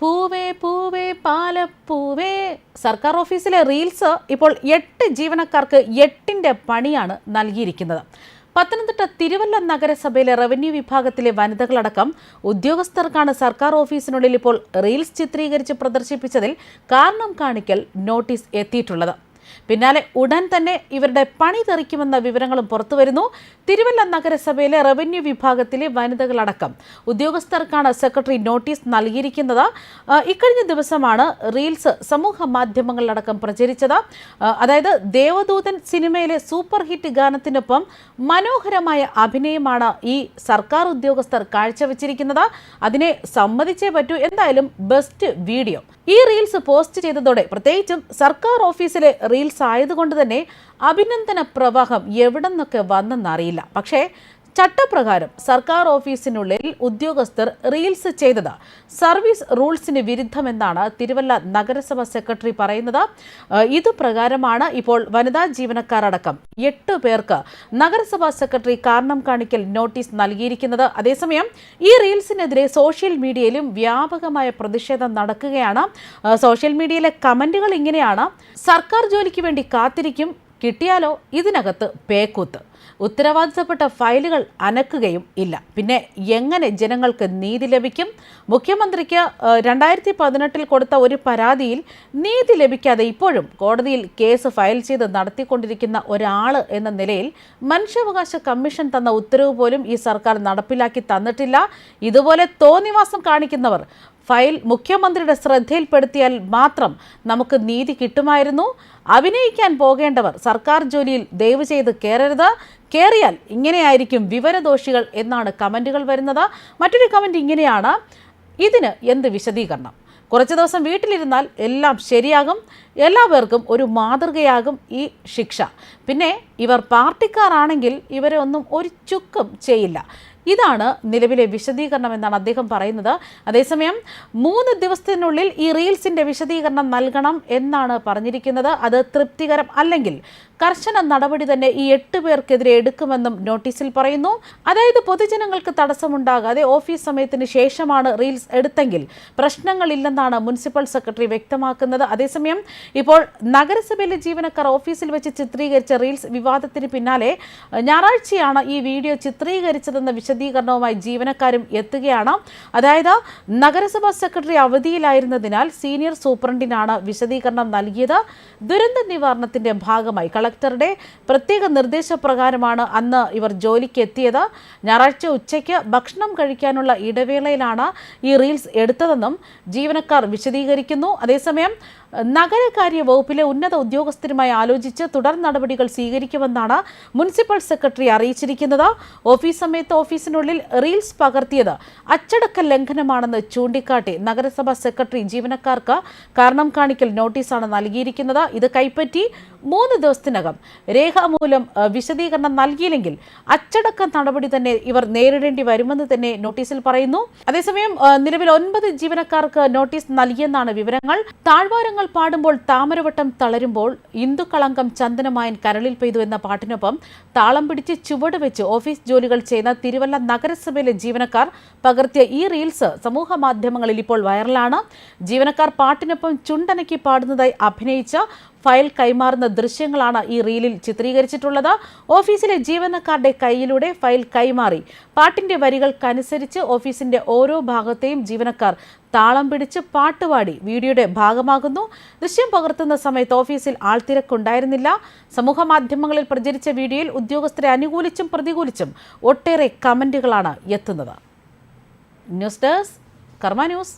പൂവേ പൂവേ പാലപ്പൂവേ. സർക്കാർ ഓഫീസിലെ റീൽസ് ഇപ്പോൾ എട്ട് ജീവനക്കാർക്ക് എട്ടിന്റെ പണിയാണ് നൽകിയിരിക്കുന്നത്. പത്തനംതിട്ട തിരുവല്ല നഗരസഭയിലെ റവന്യൂ വിഭാഗത്തിലെ വനിതകളടക്കം ഉദ്യോഗസ്ഥർക്കാണ് സർക്കാർ ഓഫീസിനുള്ളിൽ ഇപ്പോൾ റീൽസ് ചിത്രീകരിച്ച് പ്രദർശിപ്പിച്ചതിൽ കാരണം കാണിക്കൽ നോട്ടീസ് എത്തിയിട്ടുള്ളത്. പിന്നാലെ ഉടൻ തന്നെ ഇവരുടെ പണി തെറിക്കുമെന്ന വിവരങ്ങളും പുറത്തുവരുന്നു തിരുവല്ല നഗരസഭയിലെ റവന്യൂ വിഭാഗത്തിലെ വനിതകളടക്കം ഉദ്യോഗസ്ഥർക്കാണ് സെക്രട്ടറി നോട്ടീസ് നൽകിയിരിക്കുന്നത്. ഇക്കഴിഞ്ഞ ദിവസമാണ് റീൽസ് സമൂഹ മാധ്യമങ്ങളിലടക്കം പ്രചരിച്ചത്. അതായത് ദേവദൂതൻ സിനിമയിലെ സൂപ്പർ ഹിറ്റ് ഗാനത്തിനൊപ്പം മനോഹരമായ അഭിനയമാണ് ഈ സർക്കാർ ഉദ്യോഗസ്ഥർ കാഴ്ചവെച്ചിരിക്കുന്നത്. അതിനെ സമ്മതിച്ചേ പറ്റൂ. എന്തായാലും ബെസ്റ്റ് വീഡിയോ. ഈ റീൽസ് പോസ്റ്റ് ചെയ്തതോടെ പ്രത്യേകിച്ചും സർക്കാർ ഓഫീസിലെ റീൽസ് ആയതുകൊണ്ട് തന്നെ അഭിനന്ദന പ്രവാഹം എവിടെ നിന്നൊക്കെ വന്നെന്നറിയില്ല. പക്ഷേ ചട്ടപ്രകാരം സർക്കാർ ഓഫീസിനുള്ളിൽ ഉദ്യോഗസ്ഥർ റീൽസ് ചെയ്തത്. സർവീസ് റൂൾസിന് വിരുദ്ധമെന്നാണ് തിരുവല്ല നഗരസഭ സെക്രട്ടറി പറയുന്നത്. ഇത് പ്രകാരമാണ് ഇപ്പോൾ വനിതാ ജീവനക്കാരടക്കം എട്ട് പേർക്ക് നഗരസഭാ സെക്രട്ടറി കാരണം കാണിക്കൽ നോട്ടീസ് നൽകിയിരിക്കുന്നത്. അതേസമയം ഈ റീൽസിനെതിരെ സോഷ്യൽ മീഡിയയിലും വ്യാപകമായ പ്രതിഷേധം നടക്കുകയാണ്. സോഷ്യൽ മീഡിയയിലെ കമന്റുകൾ ഇങ്ങനെയാണ്. സർക്കാർ ജോലിക്ക് വേണ്ടി കാത്തിരിക്കും കിട്ടിയാലോ ഇതിനകത്ത് പേക്കൂത്ത്. ഉത്തരവാദിത്തപ്പെട്ട ഫയലുകൾ അനക്കുകയും ഇല്ല. പിന്നെ എങ്ങനെ ജനങ്ങൾക്ക് നീതി ലഭിക്കും? മുഖ്യമന്ത്രിക്ക് രണ്ടായിരത്തി പതിനെട്ടിൽ കൊടുത്ത ഒരു പരാതിയിൽ നീതി ലഭിക്കാതെ ഇപ്പോഴും കോടതിയിൽ കേസ് ഫയൽ ചെയ്ത് നടത്തിക്കൊണ്ടിരിക്കുന്ന ഒരാൾ എന്ന നിലയിൽ മനുഷ്യാവകാശ കമ്മീഷൻ തന്ന ഉത്തരവ് പോലും ഈ സർക്കാർ നടപ്പിലാക്കി തന്നിട്ടില്ല. ഇതുപോലെ തോന്നിവാസം കാണിക്കുന്നവർ ഫയൽ മുഖ്യമന്ത്രിയുടെ ശ്രദ്ധയിൽപ്പെടുത്തിയാൽ മാത്രം നമുക്ക് നീതി കിട്ടുമായിരുന്നു. അഭിനയിക്കാൻ പോകേണ്ടവർ സർക്കാർ ജോലിയിൽ ദയവ് ചെയ്ത് കയറരുത് കയറിയാൽ ഇങ്ങനെയായിരിക്കും വിവരദോഷികൾ എന്നാണ് കമന്റുകൾ വരുന്നത്. മറ്റൊരു കമന്റ് ഇങ്ങനെയാണ്. ഇതിന് എന്ത് വിശദീകരണം? കുറച്ച് ദിവസം വീട്ടിലിരുന്നാൽ എല്ലാം ശരിയാകും. എല്ലാവർക്കും ഒരു മാതൃകയാകും ഈ ശിക്ഷ. പിന്നെ ഇവർ പാർട്ടിക്കാരാണെങ്കിൽ ഇവരെ ഒന്നും ഒരു ചുക്കും ചെയ്യില്ല. ഇതാണ് നിലവിലെ വിശദീകരണം എന്നാണ് അദ്ദേഹം പറയുന്നത്. അതേസമയം മൂന്ന് ദിവസത്തിനുള്ളിൽ ഈ റീൽസിന്റെ വിശദീകരണം നൽകണം എന്നാണ് പറഞ്ഞിരിക്കുന്നത്. അത് തൃപ്തികരം അല്ലെങ്കിൽ കർശന നടപടി തന്നെ ഈ എട്ട് പേർക്കെതിരെ എടുക്കുമെന്നും നോട്ടീസിൽ പറയുന്നു. അതായത് പൊതുജനങ്ങൾക്ക് തടസ്സമുണ്ടാകാതെ ഓഫീസ് സമയത്തിന് ശേഷമാണ് റീൽസ് എടുത്തെങ്കിൽ പ്രശ്നങ്ങളില്ലെന്നാണ് മുനിസിപ്പൽ സെക്രട്ടറി വ്യക്തമാക്കുന്നത്. അതേസമയം ഇപ്പോൾ നഗരസഭയിലെ ജീവനക്കാർ ഓഫീസിൽ വെച്ച് ചിത്രീകരിച്ച റീൽസ് വിവാദത്തിന് പിന്നാലെ ഞായറാഴ്ചയാണ് ഈ വീഡിയോ ചിത്രീകരിച്ചതെന്ന വിശദീകരണവുമായി ജീവനക്കാരും എത്തുകയാണ്. അതായത് നഗരസഭാ സെക്രട്ടറി അവധിയിലായിരുന്നതിനാൽ സീനിയർ സൂപ്രണ്ടിനാണ് വിശദീകരണം നൽകിയത്. ദുരന്ത നിവാരണത്തിന്റെ ഭാഗമായി കളക്ടറുടെ പ്രത്യേക നിർദ്ദേശപ്രകാരമാണ് അന്ന് ഇവർ ജോലിക്ക് എത്തിയത് ഞായറാഴ്ച ഉച്ചയ്ക്ക് ഭക്ഷണം കഴിക്കാനുള്ള ഇടവേളയിലാണ് ഈ റീൽസ് എടുത്തതെന്നും ജീവനക്കാർ വിശദീകരിക്കുന്നു. അതേസമയം നഗരകാര്യ വകുപ്പിലെ ഉന്നത ഉദ്യോഗസ്ഥരുമായി ആലോചിച്ച് തുടർ നടപടികൾ സ്വീകരിക്കുമെന്നാണ് മുനിസിപ്പൽ സെക്രട്ടറി അറിയിച്ചിരിക്കുന്നത്. ഓഫീസ് സമയത്ത് ഓഫീസിനുള്ളിൽ റീൽസ് പകർത്തിയത് അച്ചടക്ക ലംഘനമാണെന്ന് ചൂണ്ടിക്കാട്ടി നഗരസഭാ സെക്രട്ടറി ജീവനക്കാർക്ക് കാരണം കാണിക്കൽ നോട്ടീസാണ് നൽകിയിരിക്കുന്നത്. ഇത് കൈപ്പറ്റി മൂന്ന് ദിവസത്തിനകം രേഖാമൂലം വിശദീകരണം നൽകിയില്ലെങ്കിൽ അച്ചടക്ക നടപടി തന്നെ ഇവർ നേരിടേണ്ടി വരുമെന്ന് തന്നെ നോട്ടീസിൽ പറയുന്നു. അതേസമയം നിലവിൽ ഒൻപത് ജീവനക്കാർക്ക് നോട്ടീസ് നൽകിയെന്നാണ് വിവരങ്ങൾ. താഴ്വാരങ്ങൾ പാടുമ്പോൾ താമരവട്ടം തളരുമ്പോൾ ഇന്ദുക്കളങ്കം ചന്ദനമായൻ കരളിൽ പെയ്തു എന്ന പാട്ടിനൊപ്പം താളം പിടിച്ച് ചുവട് വെച്ച് ഓഫീസ് ജോലികൾ ചെയ്യുന്ന തിരുവല്ല നഗരസഭയിലെ ജീവനക്കാർ പകർത്തിയ ഈ റീൽസ് സമൂഹ മാധ്യമങ്ങളിൽ ഇപ്പോൾ വൈറലാണ്. ജീവനക്കാർ പാട്ടിനൊപ്പം ചുണ്ടനക്കി പാടുന്നതായി അഭിനയിച്ച ഫയൽ കൈമാറുന്ന ദൃശ്യങ്ങളാണ് ഈ റീലിൽ ചിത്രീകരിച്ചിട്ടുള്ളത്. ഓഫീസിലെ ജീവനക്കാരുടെ കയ്യിലൂടെ ഫയൽ കൈമാറി. പാട്ടിന്റെ വരികൾക്കനുസരിച്ച് ഓഫീസിന്റെ ഓരോ ഭാഗത്തെയും ജീവനക്കാർ താളം പിടിച്ച് പാട്ടുപാടി വീഡിയോയുടെ ഭാഗമാകുന്നു. ദൃശ്യം പകർത്തുന്ന സമയത്ത് ഓഫീസിൽ ആൾത്തിരക്കുണ്ടായിരുന്നില്ല സമൂഹ മാധ്യമങ്ങളിൽ പ്രചരിച്ച വീഡിയോയിൽ ഉദ്യോഗസ്ഥരെ അനുകൂലിച്ചും പ്രതികൂലിച്ചും ഒട്ടേറെ കമന്റുകളാണ് എത്തുന്നത്. News desk Karma news.